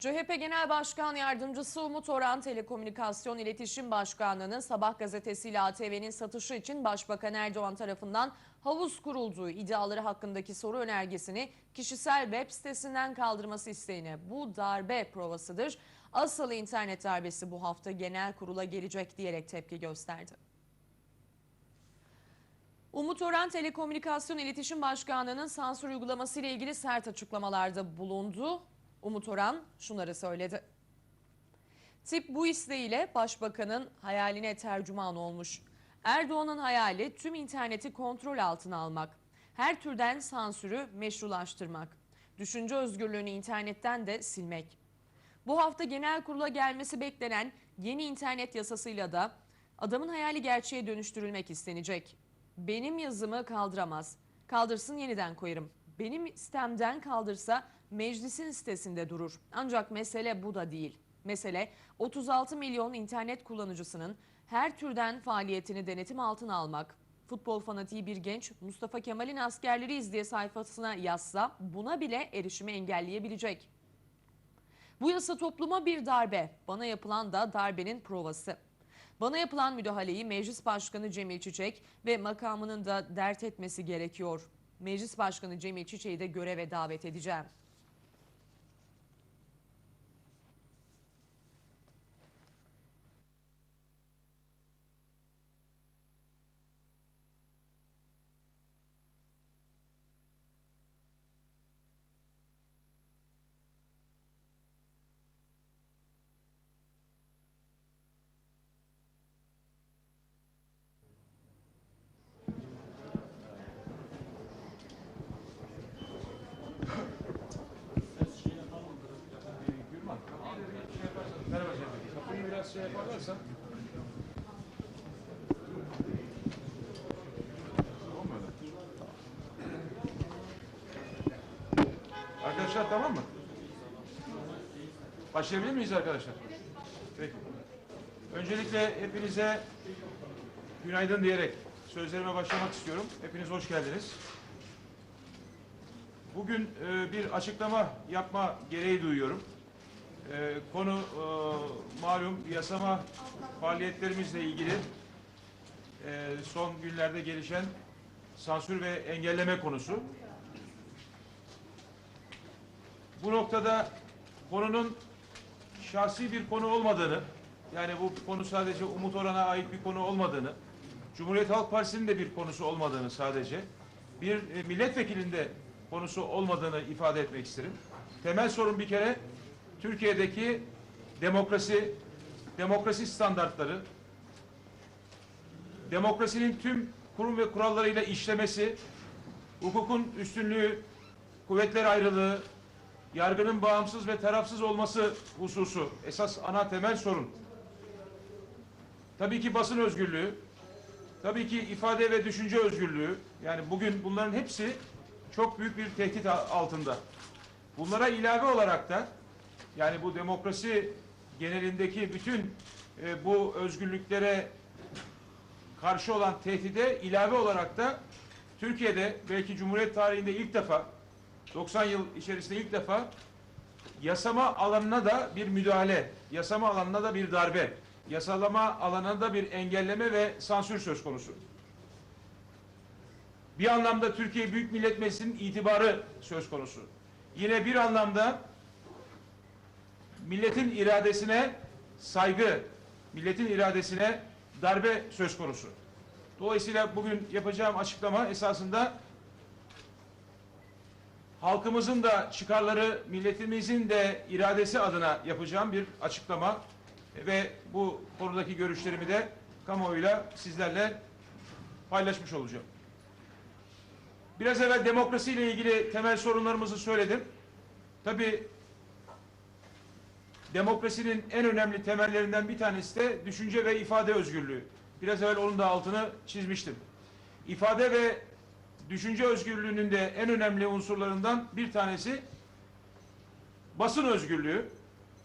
CHP Genel Başkan Yardımcısı Umut Orhan Telekomünikasyon İletişim Başkanlığı'nın Sabah gazetesi ile ATV'nin satışı için Başbakan Erdoğan tarafından havuz kurulduğu iddiaları hakkındaki soru önergesini kişisel web sitesinden kaldırması isteğine bu darbe provasıdır. Asıl internet darbesi bu hafta genel kurula gelecek diyerek tepki gösterdi. Umut Orhan Telekomünikasyon İletişim Başkanlığı'nın sansür uygulaması ile ilgili sert açıklamalarda bulundu. Umut Orhan şunları söyledi. Tip bu isteğiyle başbakanın hayaline tercüman olmuş. Erdoğan'ın hayali tüm interneti kontrol altına almak. Her türden sansürü meşrulaştırmak. Düşünce özgürlüğünü internetten de silmek. Bu hafta genel kurula gelmesi beklenen yeni internet yasasıyla da adamın hayali gerçeğe dönüştürülmek istenecek. Benim yazımı kaldıramaz. Kaldırsın yeniden koyarım. Benim sistemden kaldırsa meclisin sitesinde durur. Ancak mesele bu da değil. Mesele 36 milyon internet kullanıcısının her türden faaliyetini denetim altına almak. Futbol fanatiği bir genç Mustafa Kemal'in askerleri izdiye sayfasına yazsa buna bile erişimi engelleyebilecek. Bu yasa topluma bir darbe. Bana yapılan da darbenin provası. Bana yapılan müdahaleyi Meclis Başkanı Cemil Çiçek ve makamının da dert etmesi gerekiyor. Meclis Başkanı Cemil Çiçek'i de göreve davet edeceğim. Şey yaparlarsa. Arkadaşlar tamam mı? Başlayabilir miyiz arkadaşlar? Peki. Öncelikle hepinize günaydın diyerek sözlerime başlamak istiyorum. Hepiniz hoş geldiniz. Bugün e, bir açıklama yapma gereği duyuyorum. Ee, konu e, malum yasama faaliyetlerimizle ilgili e, son günlerde gelişen sansür ve engelleme konusu. Bu noktada konunun şahsi bir konu olmadığını, yani bu konu sadece Umut Orhan'a ait bir konu olmadığını, Cumhuriyet Halk Partisi'nin de bir konusu olmadığını sadece, bir e, milletvekilinde konusu olmadığını ifade etmek isterim. Temel sorun bir kere Türkiye'deki demokrasi, demokrasi standartları, demokrasinin tüm kurum ve kurallarıyla işlemesi, hukukun üstünlüğü, kuvvetler ayrılığı, yargının bağımsız ve tarafsız olması hususu esas ana temel sorun. Tabii ki basın özgürlüğü, tabii ki ifade ve düşünce özgürlüğü, yani bugün bunların hepsi çok büyük bir tehdit altında. Bunlara ilave olarak da yani bu demokrasi genelindeki bütün e, bu özgürlüklere karşı olan tehdide ilave olarak da Türkiye'de belki Cumhuriyet tarihinde ilk defa 90 yıl içerisinde ilk defa yasama alanına da bir müdahale, yasama alanına da bir darbe, yasalama alanına da bir engelleme ve sansür söz konusu. Bir anlamda Türkiye Büyük Millet Meclisi'nin itibarı söz konusu. Yine bir anlamda milletin iradesine saygı, milletin iradesine darbe söz konusu. Dolayısıyla bugün yapacağım açıklama esasında halkımızın da çıkarları, milletimizin de iradesi adına yapacağım bir açıklama ve bu konudaki görüşlerimi de kamuoyuyla sizlerle paylaşmış olacağım. Biraz evvel demokrasiyle ilgili temel sorunlarımızı söyledim. Tabii demokrasinin en önemli temellerinden bir tanesi de düşünce ve ifade özgürlüğü. Biraz evvel onun da altını çizmiştim. İfade ve düşünce özgürlüğünün de en önemli unsurlarından bir tanesi basın özgürlüğü.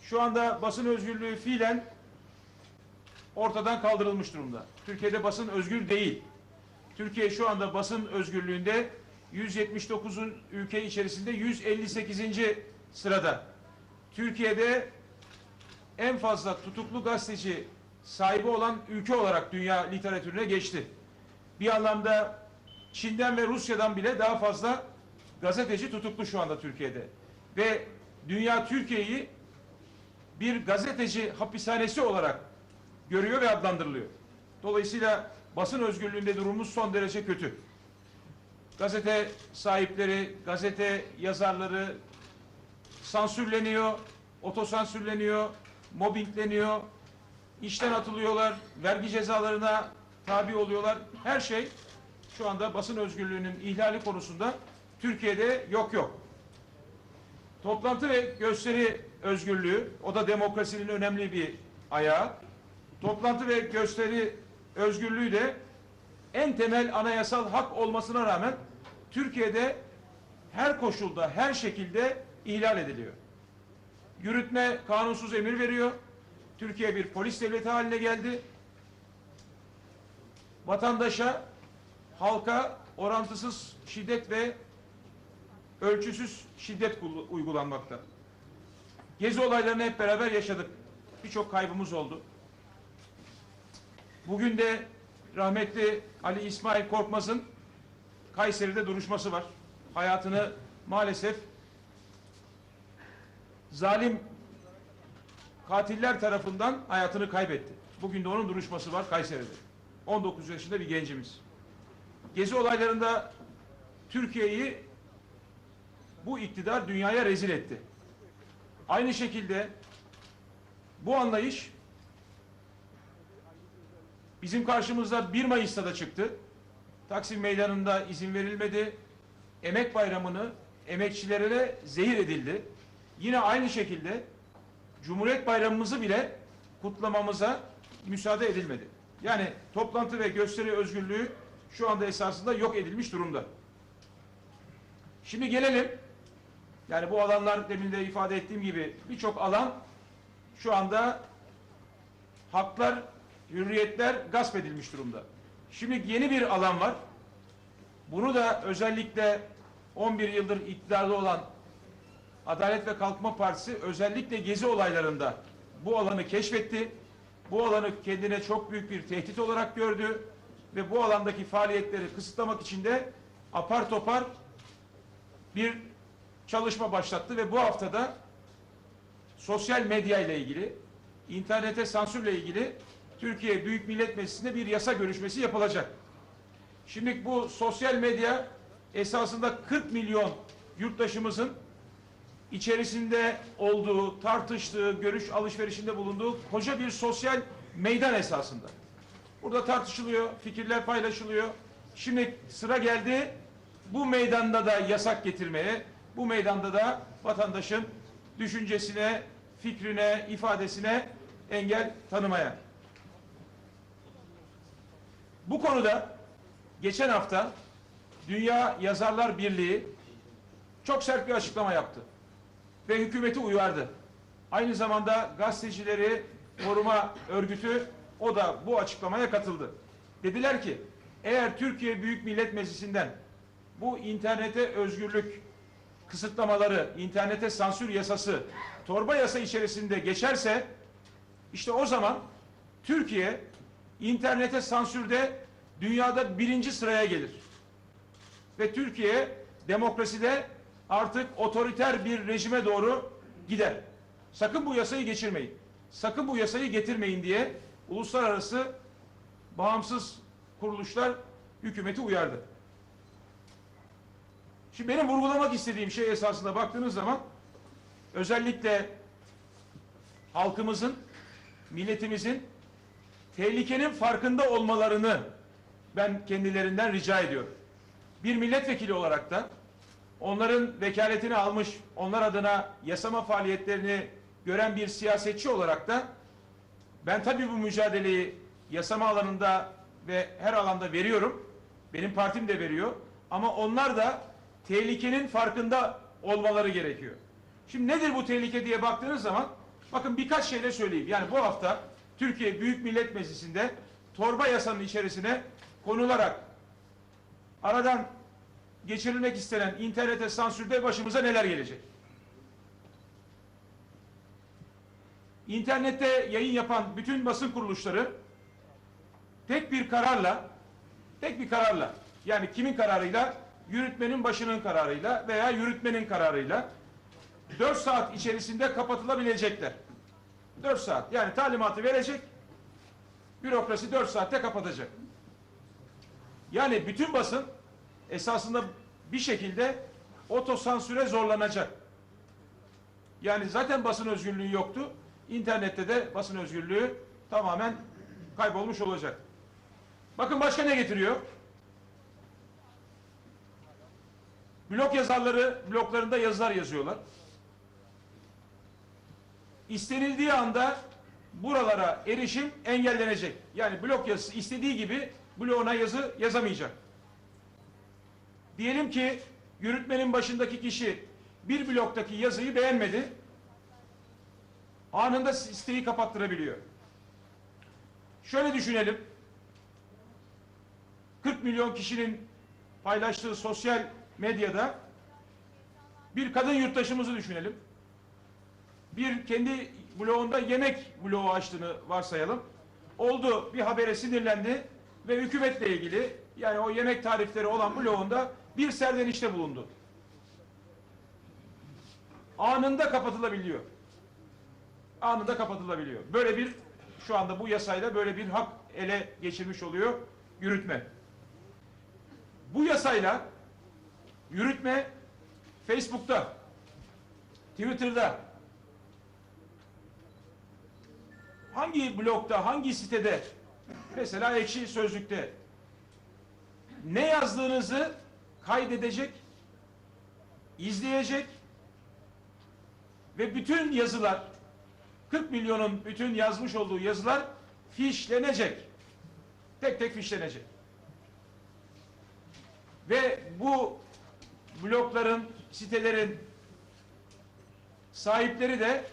Şu anda basın özgürlüğü fiilen ortadan kaldırılmış durumda. Türkiye'de basın özgür değil. Türkiye şu anda basın özgürlüğünde 179'un ülke içerisinde 158. sırada. Türkiye'de en fazla tutuklu gazeteci sahibi olan ülke olarak dünya literatürüne geçti. Bir anlamda Çin'den ve Rusya'dan bile daha fazla gazeteci tutuklu şu anda Türkiye'de. Ve dünya Türkiye'yi bir gazeteci hapishanesi olarak görüyor ve adlandırılıyor. Dolayısıyla basın özgürlüğünde durumumuz son derece kötü. Gazete sahipleri, gazete yazarları sansürleniyor, otosansürleniyor, mobbingleniyor, işten atılıyorlar, vergi cezalarına tabi oluyorlar. Her şey şu anda basın özgürlüğünün ihlali konusunda Türkiye'de yok yok. Toplantı ve gösteri özgürlüğü, o da demokrasinin önemli bir ayağı. Toplantı ve gösteri özgürlüğü de en temel anayasal hak olmasına rağmen Türkiye'de her koşulda, her şekilde ihlal ediliyor. Yürütme kanunsuz emir veriyor. Türkiye bir polis devleti haline geldi. Vatandaşa, halka orantısız şiddet ve ölçüsüz şiddet uygulanmakta. Gezi olaylarını hep beraber yaşadık. Birçok kaybımız oldu. Bugün de rahmetli Ali İsmail Korkmaz'ın Kayseri'de duruşması var. Hayatını maalesef zalim katiller tarafından hayatını kaybetti. Bugün de onun duruşması var Kayseri'de. 19 yaşında bir gencimiz. Gezi olaylarında Türkiye'yi bu iktidar dünyaya rezil etti. Aynı şekilde bu anlayış bizim karşımıza 1 Mayıs'ta da çıktı. Taksim Meydanı'nda izin verilmedi. Emek bayramını emekçilere zehir edildi. Yine aynı şekilde Cumhuriyet Bayramımızı bile kutlamamıza müsaade edilmedi. Yani toplantı ve gösteri özgürlüğü şu anda esasında yok edilmiş durumda. Şimdi gelelim. Yani bu alanlar demin de ifade ettiğim gibi birçok alan şu anda haklar, hürriyetler gasp edilmiş durumda. Şimdi yeni bir alan var. Bunu da özellikle 11 yıldır iktidarda olan Adalet ve Kalkınma Partisi özellikle gezi olaylarında bu alanı keşfetti. Bu alanı kendine çok büyük bir tehdit olarak gördü ve bu alandaki faaliyetleri kısıtlamak için de apar topar bir çalışma başlattı ve bu haftada sosyal medya ile ilgili, internete sansürle ilgili Türkiye Büyük Millet Meclisi'nde bir yasa görüşmesi yapılacak. Şimdi bu sosyal medya esasında 40 milyon yurttaşımızın içerisinde olduğu, tartıştığı, görüş alışverişinde bulunduğu koca bir sosyal meydan esasında. Burada tartışılıyor, fikirler paylaşılıyor. Şimdi sıra geldi bu meydanda da yasak getirmeye, bu meydanda da vatandaşın düşüncesine, fikrine, ifadesine engel tanımaya. Bu konuda geçen hafta Dünya Yazarlar Birliği çok sert bir açıklama yaptı ve hükümeti uyardı. Aynı zamanda gazetecileri koruma örgütü o da bu açıklamaya katıldı. Dediler ki eğer Türkiye Büyük Millet Meclisi'nden bu internete özgürlük kısıtlamaları, internete sansür yasası, torba yasa içerisinde geçerse işte o zaman Türkiye internete sansürde dünyada birinci sıraya gelir. Ve Türkiye demokraside artık otoriter bir rejime doğru gider. Sakın bu yasayı geçirmeyin. Sakın bu yasayı getirmeyin diye uluslararası bağımsız kuruluşlar hükümeti uyardı. Şimdi benim vurgulamak istediğim şey esasında baktığınız zaman özellikle halkımızın, milletimizin tehlikenin farkında olmalarını ben kendilerinden rica ediyorum. Bir milletvekili olarak da onların vekaletini almış, onlar adına yasama faaliyetlerini gören bir siyasetçi olarak da ben tabii bu mücadeleyi yasama alanında ve her alanda veriyorum. Benim partim de veriyor. Ama onlar da tehlikenin farkında olmaları gerekiyor. Şimdi nedir bu tehlike diye baktığınız zaman bakın birkaç şeyle söyleyeyim. Yani bu hafta Türkiye Büyük Millet Meclisi'nde torba yasanın içerisine konularak aradan geçirilmek istenen internete sansürde başımıza neler gelecek? internette yayın yapan bütün basın kuruluşları tek bir kararla tek bir kararla yani kimin kararıyla yürütmenin başının kararıyla veya yürütmenin kararıyla 4 saat içerisinde kapatılabilecekler. 4 saat yani talimatı verecek bürokrasi 4 saatte kapatacak. Yani bütün basın esasında bir şekilde otosansüre zorlanacak. Yani zaten basın özgürlüğü yoktu. İnternette de basın özgürlüğü tamamen kaybolmuş olacak. Bakın başka ne getiriyor? Blog yazarları bloglarında yazılar yazıyorlar. İstenildiği anda buralara erişim engellenecek. Yani blog yazısı istediği gibi bloguna yazı yazamayacak. Diyelim ki yürütmenin başındaki kişi bir bloktaki yazıyı beğenmedi. Anında siteyi kapattırabiliyor. Şöyle düşünelim. 40 milyon kişinin paylaştığı sosyal medyada bir kadın yurttaşımızı düşünelim. Bir kendi bloğunda yemek bloğu açtığını varsayalım. Oldu bir habere sinirlendi ve hükümetle ilgili yani o yemek tarifleri olan bloğunda bir serzenişte bulundu. Anında kapatılabiliyor. Anında kapatılabiliyor. Böyle bir şu anda bu yasayla böyle bir hak ele geçirmiş oluyor yürütme. Bu yasayla yürütme Facebook'ta, Twitter'da, hangi blogda, hangi sitede, mesela ekşi sözlükte ne yazdığınızı kaydedecek, izleyecek ve bütün yazılar 40 milyonun bütün yazmış olduğu yazılar fişlenecek. Tek tek fişlenecek. Ve bu blokların, sitelerin sahipleri de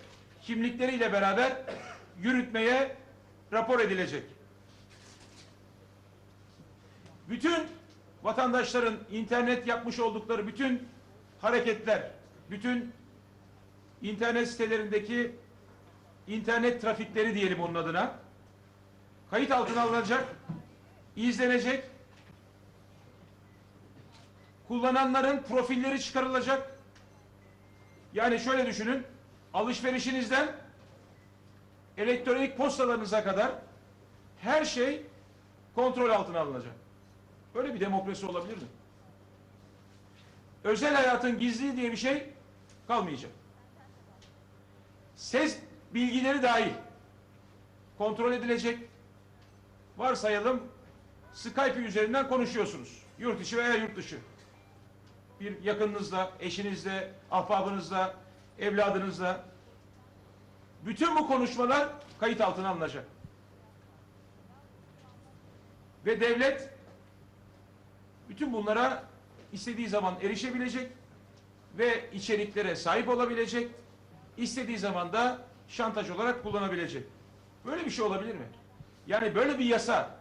kimlikleriyle beraber yürütmeye rapor edilecek. Bütün vatandaşların internet yapmış oldukları bütün hareketler, bütün internet sitelerindeki internet trafikleri diyelim onun adına kayıt altına alınacak, izlenecek, kullananların profilleri çıkarılacak. Yani şöyle düşünün, alışverişinizden elektronik postalarınıza kadar her şey kontrol altına alınacak. Böyle bir demokrasi olabilir mi? Özel hayatın gizliliği diye bir şey kalmayacak. Ses bilgileri dahil kontrol edilecek. Varsayalım Skype üzerinden konuşuyorsunuz. Yurt içi veya yurt dışı. Bir yakınınızla, eşinizle, ahbabınızla, evladınızla. Bütün bu konuşmalar kayıt altına alınacak. Ve devlet bütün bunlara istediği zaman erişebilecek ve içeriklere sahip olabilecek. istediği zaman da şantaj olarak kullanabilecek. Böyle bir şey olabilir mi? Yani böyle bir yasa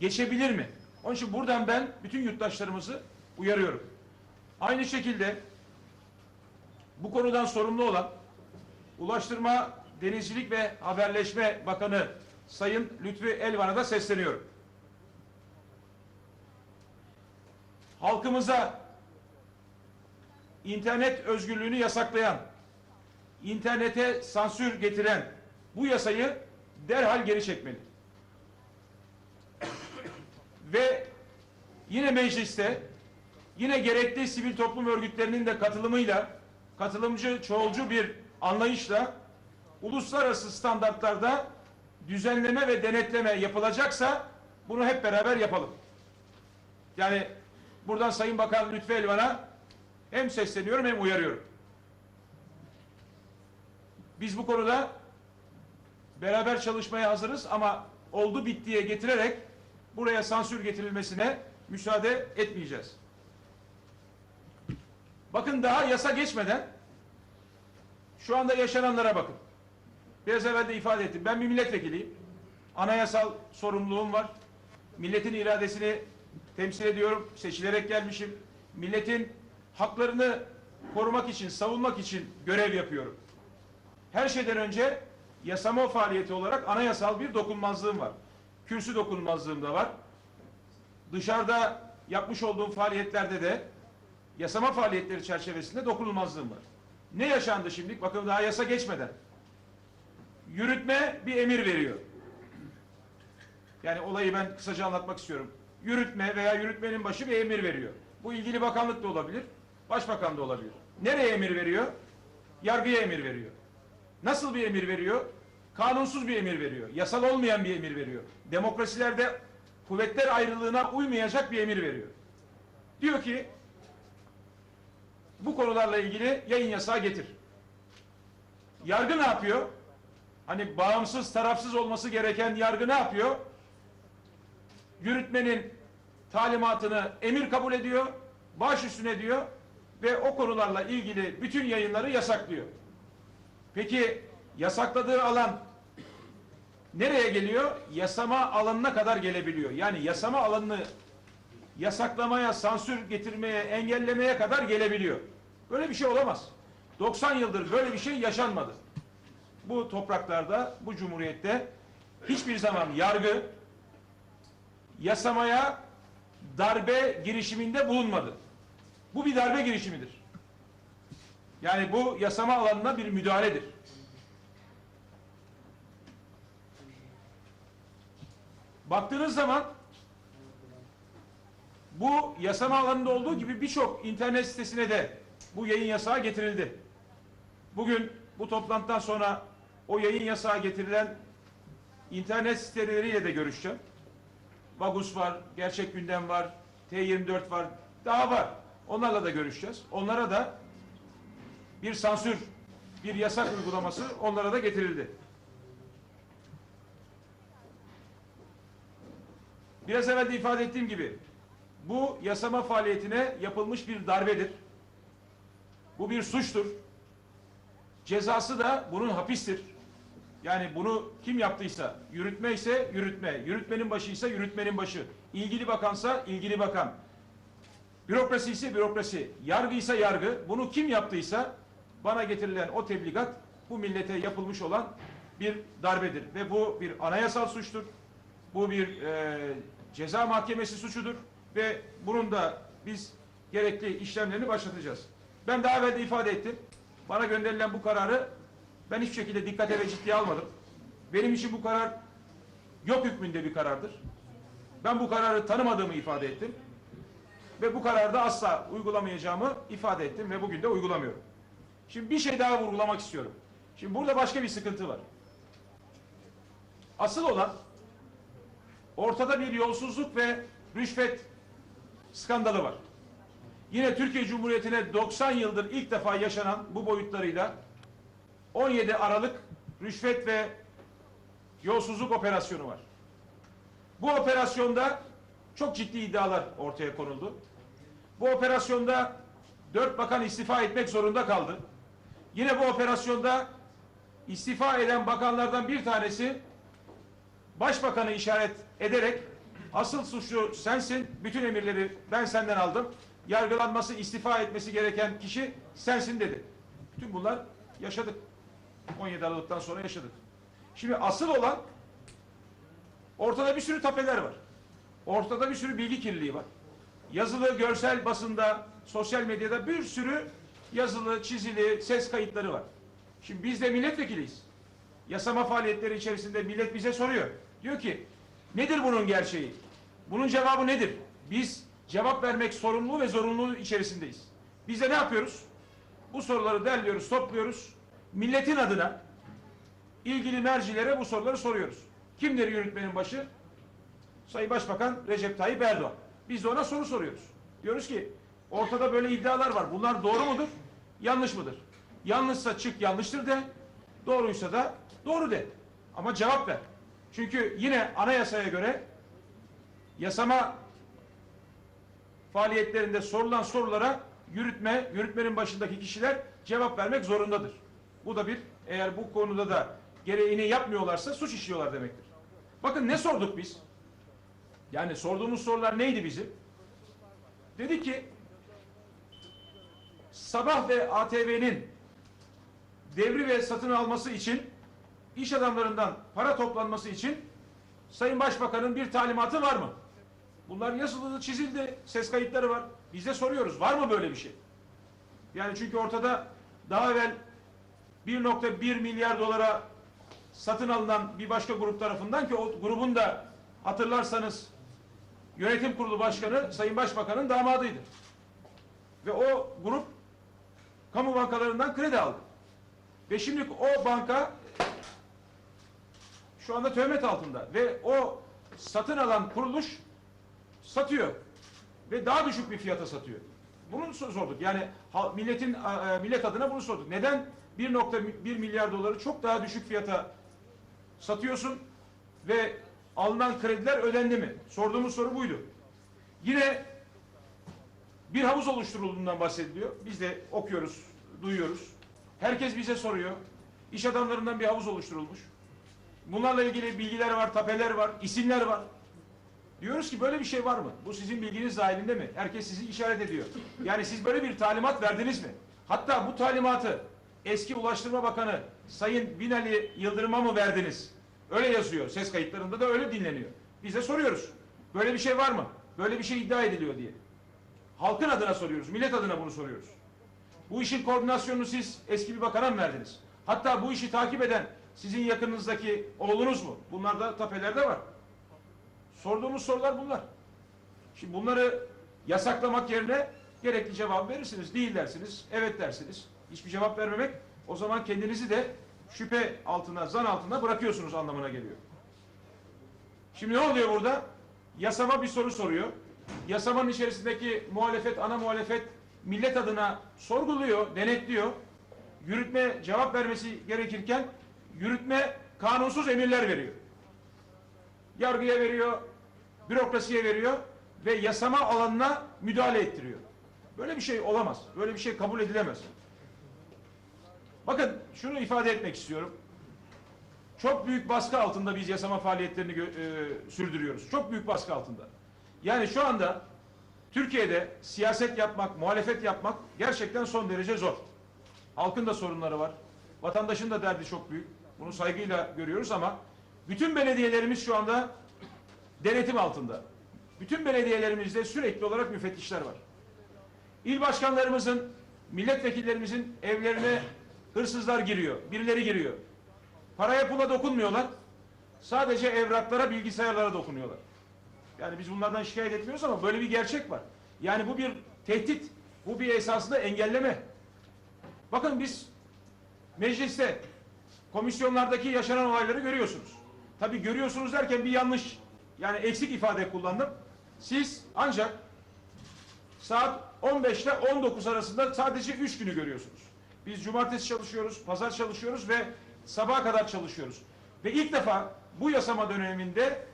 geçebilir mi? Onun için buradan ben bütün yurttaşlarımızı uyarıyorum. Aynı şekilde bu konudan sorumlu olan Ulaştırma, Denizcilik ve Haberleşme Bakanı Sayın Lütfi Elvan'a da sesleniyorum. Halkımıza internet özgürlüğünü yasaklayan, internete sansür getiren bu yasayı derhal geri çekmeli. Ve yine mecliste yine gerekli sivil toplum örgütlerinin de katılımıyla katılımcı, çoğulcu bir anlayışla uluslararası standartlarda düzenleme ve denetleme yapılacaksa bunu hep beraber yapalım. Yani buradan Sayın Bakan Lütfi Elvan'a hem sesleniyorum hem uyarıyorum. Biz bu konuda beraber çalışmaya hazırız ama oldu bittiye getirerek buraya sansür getirilmesine müsaade etmeyeceğiz. Bakın daha yasa geçmeden şu anda yaşananlara bakın. Biraz evvel de ifade ettim. Ben bir milletvekiliyim. Anayasal sorumluluğum var. Milletin iradesini temsil ediyorum. Seçilerek gelmişim. Milletin haklarını korumak için, savunmak için görev yapıyorum. Her şeyden önce yasama faaliyeti olarak anayasal bir dokunmazlığım var. Kürsü dokunmazlığım da var. Dışarıda yapmış olduğum faaliyetlerde de yasama faaliyetleri çerçevesinde dokunulmazlığım var. Ne yaşandı şimdi? Bakın daha yasa geçmeden. Yürütme bir emir veriyor. Yani olayı ben kısaca anlatmak istiyorum. Yürütme veya yürütmenin başı bir emir veriyor. Bu ilgili bakanlık da olabilir, başbakan da olabilir. Nereye emir veriyor? Yargıya emir veriyor. Nasıl bir emir veriyor? Kanunsuz bir emir veriyor. Yasal olmayan bir emir veriyor. Demokrasilerde kuvvetler ayrılığına uymayacak bir emir veriyor. Diyor ki bu konularla ilgili yayın yasağı getir. Yargı ne yapıyor? Hani bağımsız, tarafsız olması gereken yargı ne yapıyor? Yürütmenin talimatını emir kabul ediyor, baş üstüne diyor ve o konularla ilgili bütün yayınları yasaklıyor. Peki yasakladığı alan nereye geliyor? Yasama alanına kadar gelebiliyor. Yani yasama alanını yasaklamaya, sansür getirmeye, engellemeye kadar gelebiliyor. Böyle bir şey olamaz. 90 yıldır böyle bir şey yaşanmadı. Bu topraklarda, bu cumhuriyette hiçbir zaman yargı yasamaya darbe girişiminde bulunmadı. Bu bir darbe girişimidir. Yani bu yasama alanına bir müdahaledir. Baktığınız zaman bu yasama alanında olduğu gibi birçok internet sitesine de bu yayın yasağı getirildi. Bugün bu toplantıdan sonra o yayın yasağı getirilen internet siteleriyle de görüşeceğim. Vagus var, Gerçek Gündem var, T24 var, daha var. Onlarla da görüşeceğiz. Onlara da bir sansür, bir yasak uygulaması onlara da getirildi. Biraz evvel de ifade ettiğim gibi bu yasama faaliyetine yapılmış bir darbedir. Bu bir suçtur. Cezası da bunun hapistir. Yani bunu kim yaptıysa, yürütme ise yürütme, yürütmenin başı ise yürütmenin başı, ilgili bakansa ilgili bakan, bürokrasi ise bürokrasi, yargı ise yargı, bunu kim yaptıysa bana getirilen o tebligat bu millete yapılmış olan bir darbedir. Ve bu bir anayasal suçtur. Bu bir e, ceza mahkemesi suçudur ve bunun da biz gerekli işlemlerini başlatacağız. Ben daha evvel de ifade ettim. Bana gönderilen bu kararı ben hiçbir şekilde dikkate ve ciddiye almadım. Benim için bu karar yok hükmünde bir karardır. Ben bu kararı tanımadığımı ifade ettim. Ve bu kararda asla uygulamayacağımı ifade ettim ve bugün de uygulamıyorum. Şimdi bir şey daha vurgulamak istiyorum. Şimdi burada başka bir sıkıntı var. Asıl olan ortada bir yolsuzluk ve rüşvet skandalı var. Yine Türkiye Cumhuriyeti'ne 90 yıldır ilk defa yaşanan bu boyutlarıyla 17 Aralık rüşvet ve yolsuzluk operasyonu var. Bu operasyonda çok ciddi iddialar ortaya konuldu. Bu operasyonda dört bakan istifa etmek zorunda kaldı. Yine bu operasyonda istifa eden bakanlardan bir tanesi başbakanı işaret ederek asıl suçlu sensin, bütün emirleri ben senden aldım. Yargılanması, istifa etmesi gereken kişi sensin dedi. Bütün bunlar yaşadık. 17 Aralık'tan sonra yaşadık. Şimdi asıl olan ortada bir sürü tapeler var. Ortada bir sürü bilgi kirliliği var. Yazılı, görsel basında, sosyal medyada bir sürü yazılı, çizili, ses kayıtları var. Şimdi biz de milletvekiliyiz. Yasama faaliyetleri içerisinde millet bize soruyor. Diyor ki nedir bunun gerçeği? Bunun cevabı nedir? Biz cevap vermek sorumluluğu ve zorunluluğu içerisindeyiz. Biz de ne yapıyoruz? Bu soruları derliyoruz, topluyoruz. Milletin adına ilgili mercilere bu soruları soruyoruz. Kimdir yürütmenin başı? Sayın Başbakan Recep Tayyip Erdoğan. Biz de ona soru soruyoruz. Diyoruz ki ortada böyle iddialar var. Bunlar doğru mudur? Yanlış mıdır? Yanlışsa çık yanlıştır de. Doğruysa da doğru de. Ama cevap ver. Çünkü yine anayasaya göre yasama faaliyetlerinde sorulan sorulara yürütme, yürütmenin başındaki kişiler cevap vermek zorundadır. Bu da bir, eğer bu konuda da gereğini yapmıyorlarsa suç işliyorlar demektir. Bakın ne sorduk biz? Yani sorduğumuz sorular neydi bizim? Dedi ki, Sabah ve ATV'nin devri ve satın alması için iş adamlarından para toplanması için Sayın Başbakan'ın bir talimatı var mı? Bunlar yazıldı, çizildi, ses kayıtları var. Biz de soruyoruz, var mı böyle bir şey? Yani çünkü ortada daha evvel 1.1 milyar dolara satın alınan bir başka grup tarafından ki o grubun da hatırlarsanız yönetim kurulu başkanı Sayın Başbakan'ın damadıydı. Ve o grup kamu bankalarından kredi aldı. Ve şimdi o banka şu anda töhmet altında ve o satın alan kuruluş satıyor ve daha düşük bir fiyata satıyor. Bunu so- sorduk. Yani milletin e, millet adına bunu sorduk. Neden 1.1 milyar doları çok daha düşük fiyata satıyorsun ve alınan krediler ödendi mi? Sorduğumuz soru buydu. Yine bir havuz oluşturulduğundan bahsediliyor. Biz de okuyoruz, duyuyoruz. Herkes bize soruyor. İş adamlarından bir havuz oluşturulmuş. Bunlarla ilgili bilgiler var, tapeler var, isimler var. Diyoruz ki böyle bir şey var mı? Bu sizin bilginiz dahilinde mi? Herkes sizi işaret ediyor. Yani siz böyle bir talimat verdiniz mi? Hatta bu talimatı eski Ulaştırma Bakanı Sayın Binali Yıldırım'a mı verdiniz? Öyle yazıyor. Ses kayıtlarında da öyle dinleniyor. Biz de soruyoruz. Böyle bir şey var mı? Böyle bir şey iddia ediliyor diye. Halkın adına soruyoruz. Millet adına bunu soruyoruz. Bu işin koordinasyonunu siz eski bir bakana mı verdiniz? Hatta bu işi takip eden sizin yakınınızdaki oğlunuz mu? Bunlar da tapelerde var. Sorduğumuz sorular bunlar. Şimdi bunları yasaklamak yerine gerekli cevap verirsiniz. Değil dersiniz, evet dersiniz. Hiçbir cevap vermemek o zaman kendinizi de şüphe altına, zan altına bırakıyorsunuz anlamına geliyor. Şimdi ne oluyor burada? Yasama bir soru soruyor. Yasamanın içerisindeki muhalefet, ana muhalefet millet adına sorguluyor, denetliyor. Yürütme cevap vermesi gerekirken yürütme kanunsuz emirler veriyor. Yargıya veriyor, bürokrasiye veriyor ve yasama alanına müdahale ettiriyor. Böyle bir şey olamaz. Böyle bir şey kabul edilemez. Bakın şunu ifade etmek istiyorum. Çok büyük baskı altında biz yasama faaliyetlerini e, sürdürüyoruz. Çok büyük baskı altında. Yani şu anda Türkiye'de siyaset yapmak, muhalefet yapmak gerçekten son derece zor. Halkın da sorunları var. Vatandaşın da derdi çok büyük. Bunu saygıyla görüyoruz ama bütün belediyelerimiz şu anda denetim altında. Bütün belediyelerimizde sürekli olarak müfettişler var. İl başkanlarımızın, milletvekillerimizin evlerine hırsızlar giriyor. Birileri giriyor. Paraya pula dokunmuyorlar. Sadece evraklara, bilgisayarlara dokunuyorlar. Yani biz bunlardan şikayet etmiyoruz ama böyle bir gerçek var. Yani bu bir tehdit. Bu bir esasında engelleme. Bakın biz mecliste komisyonlardaki yaşanan olayları görüyorsunuz. Tabii görüyorsunuz derken bir yanlış yani eksik ifade kullandım. Siz ancak saat 15 ile 19 arasında sadece 3 günü görüyorsunuz. Biz cumartesi çalışıyoruz, pazar çalışıyoruz ve sabaha kadar çalışıyoruz. Ve ilk defa bu yasama döneminde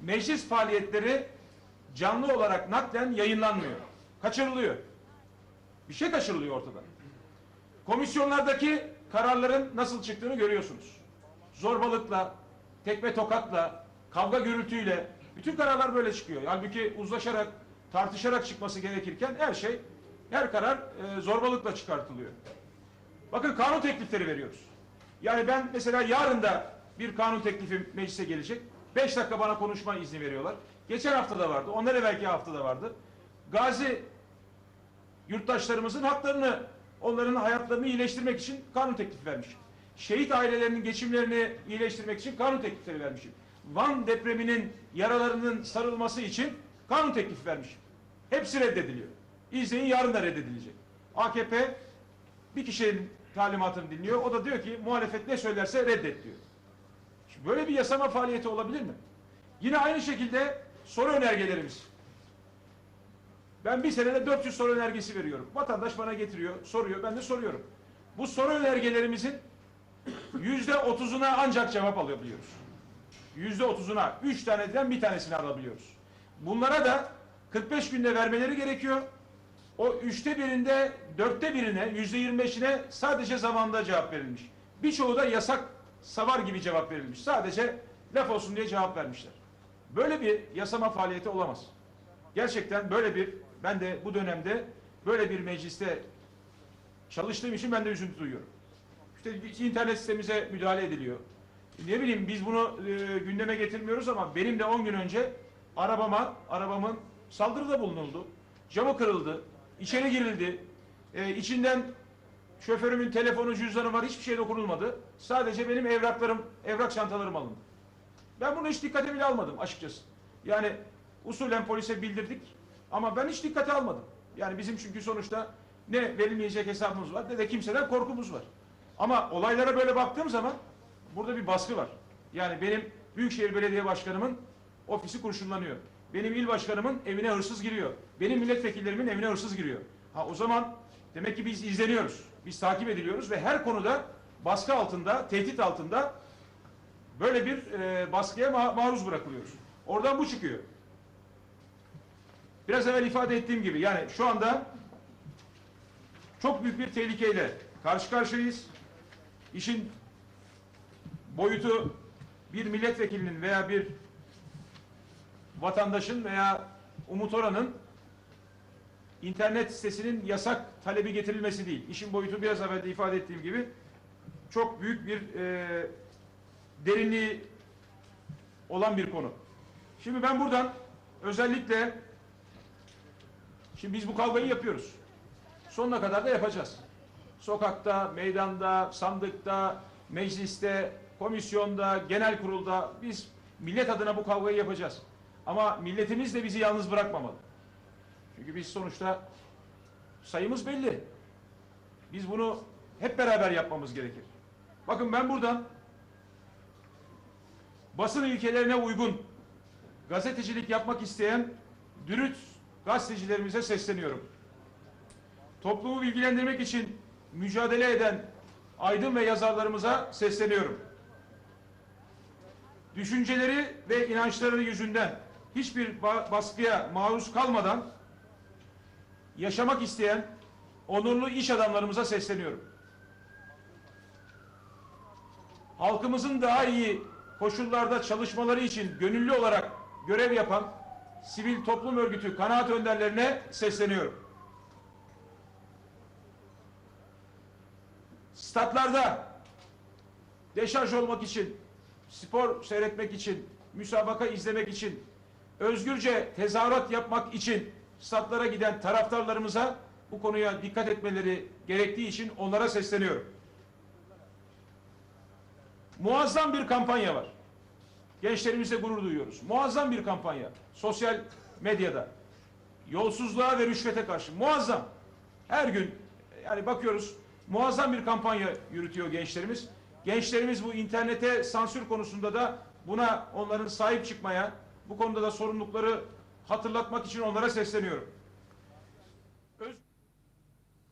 meclis faaliyetleri canlı olarak naklen yayınlanmıyor. Kaçırılıyor. Bir şey kaçırılıyor ortada. Komisyonlardaki kararların nasıl çıktığını görüyorsunuz. Zorbalıkla, tekme tokatla, kavga gürültüyle bütün kararlar böyle çıkıyor. Halbuki uzlaşarak, tartışarak çıkması gerekirken her şey, her karar e, zorbalıkla çıkartılıyor. Bakın kanun teklifleri veriyoruz. Yani ben mesela yarın da bir kanun teklifim meclise gelecek. Beş dakika bana konuşma izni veriyorlar. Geçen hafta da vardı. Ondan evvelki hafta da vardı. Gazi yurttaşlarımızın haklarını, onların hayatlarını iyileştirmek için kanun teklifi vermişim. Şehit ailelerinin geçimlerini iyileştirmek için kanun teklifleri vermişim. Van depreminin yaralarının sarılması için kanun teklifi vermişim. Hepsi reddediliyor. İzleyin yarın da reddedilecek. AKP bir kişinin talimatını dinliyor. O da diyor ki muhalefet ne söylerse reddet diyor. Şimdi böyle bir yasama faaliyeti olabilir mi? Yine aynı şekilde soru önergelerimiz. Ben bir senede 400 soru önergesi veriyorum. Vatandaş bana getiriyor, soruyor, ben de soruyorum. Bu soru önergelerimizin yüzde otuzuna ancak cevap alabiliyoruz. Yüzde otuzuna, üç taneden bir tanesini alabiliyoruz. Bunlara da 45 günde vermeleri gerekiyor. O üçte birinde, dörtte birine, yüzde yirmi beşine sadece zamanda cevap verilmiş. Birçoğu da yasak savar gibi cevap verilmiş. Sadece laf olsun diye cevap vermişler. Böyle bir yasama faaliyeti olamaz. Gerçekten böyle bir, ben de bu dönemde böyle bir mecliste çalıştığım için ben de üzüntü duyuyorum. İşte internet sitemize müdahale ediliyor. Ne bileyim biz bunu e, gündeme getirmiyoruz ama benim de 10 gün önce arabama, arabamın saldırıda bulunuldu. Camı kırıldı, içeri girildi. E, içinden şoförümün telefonu, cüzdanı var, hiçbir şey dokunulmadı. Sadece benim evraklarım, evrak çantalarım alındı. Ben bunu hiç dikkate bile almadım açıkçası. Yani usulen polise bildirdik ama ben hiç dikkate almadım. Yani bizim çünkü sonuçta ne verilmeyecek hesabımız var ne de kimseden korkumuz var. Ama olaylara böyle baktığım zaman burada bir baskı var. Yani benim Büyükşehir Belediye Başkanımın ofisi kurşunlanıyor. Benim il başkanımın evine hırsız giriyor. Benim milletvekillerimin evine hırsız giriyor. Ha o zaman demek ki biz izleniyoruz. Biz takip ediliyoruz ve her konuda baskı altında, tehdit altında böyle bir e, baskıya ma- maruz bırakılıyoruz. Oradan bu çıkıyor. Biraz evvel ifade ettiğim gibi yani şu anda çok büyük bir tehlikeyle karşı karşıyayız. İşin boyutu bir milletvekilinin veya bir vatandaşın veya Umut Oran'ın internet sitesinin yasak talebi getirilmesi değil. İşin boyutu biraz evvel de ifade ettiğim gibi çok büyük bir e, derinliği olan bir konu. Şimdi ben buradan özellikle şimdi biz bu kavgayı yapıyoruz. Sonuna kadar da yapacağız. Sokakta, meydanda, sandıkta, mecliste, komisyonda, genel kurulda biz millet adına bu kavgayı yapacağız. Ama milletimiz de bizi yalnız bırakmamalı. Çünkü biz sonuçta sayımız belli. Biz bunu hep beraber yapmamız gerekir. Bakın ben buradan basın ilkelerine uygun gazetecilik yapmak isteyen dürüst gazetecilerimize sesleniyorum. Toplumu bilgilendirmek için mücadele eden aydın ve yazarlarımıza sesleniyorum. Düşünceleri ve inançları yüzünden hiçbir ba- baskıya maruz kalmadan yaşamak isteyen onurlu iş adamlarımıza sesleniyorum. halkımızın daha iyi koşullarda çalışmaları için gönüllü olarak görev yapan sivil toplum örgütü kanaat önderlerine sesleniyorum. Statlarda deşarj olmak için, spor seyretmek için, müsabaka izlemek için, özgürce tezahürat yapmak için statlara giden taraftarlarımıza bu konuya dikkat etmeleri gerektiği için onlara sesleniyorum. Muazzam bir kampanya var. Gençlerimizle gurur duyuyoruz. Muazzam bir kampanya. Sosyal medyada. Yolsuzluğa ve rüşvete karşı. Muazzam. Her gün yani bakıyoruz muazzam bir kampanya yürütüyor gençlerimiz. Gençlerimiz bu internete sansür konusunda da buna onların sahip çıkmaya, bu konuda da sorumlulukları hatırlatmak için onlara sesleniyorum.